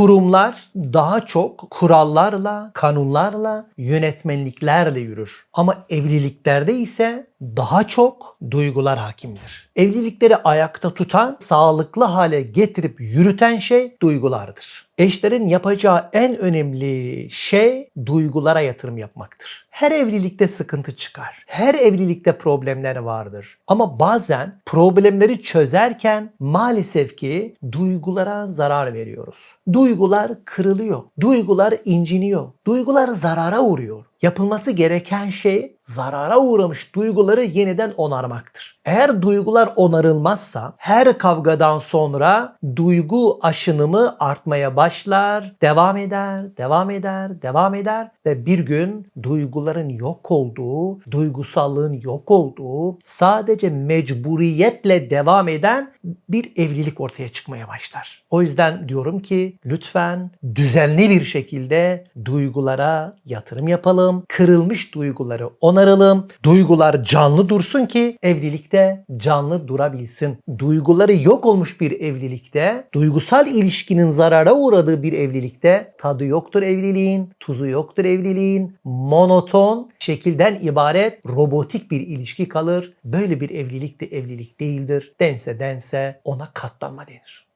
Kurumlar daha çok kurallarla, kanunlarla, yönetmenliklerle yürür. Ama evliliklerde ise daha çok duygular hakimdir. Evlilikleri ayakta tutan, sağlıklı hale getirip yürüten şey duygulardır. Eşlerin yapacağı en önemli şey duygulara yatırım yapmaktır. Her evlilikte sıkıntı çıkar. Her evlilikte problemler vardır. Ama bazen problemleri çözerken maalesef ki duygulara zarar veriyoruz. Duygular kırılıyor. Duygular inciniyor. Duygular zarara uğruyor. Yapılması gereken şey zarara uğramış duyguları yeniden onarmaktır. Eğer duygular onarılmazsa her kavgadan sonra duygu aşınımı artmaya başlar, devam eder, devam eder, devam eder ve bir gün duyguların yok olduğu, duygusallığın yok olduğu, sadece mecburiyetle devam eden bir evlilik ortaya çıkmaya başlar. O yüzden diyorum ki lütfen düzenli bir şekilde duygulara yatırım yapalım. Kırılmış duyguları onaralım. Duygular canlı dursun ki evlilikte canlı durabilsin. Duyguları yok olmuş bir evlilikte, duygusal ilişkinin zarara uğradığı bir evlilikte tadı yoktur evliliğin, tuzu yoktur evliliğin. Monoton, şekilden ibaret, robotik bir ilişki kalır. Böyle bir evlilik de evlilik değildir. Dense dense ona katlanma denir.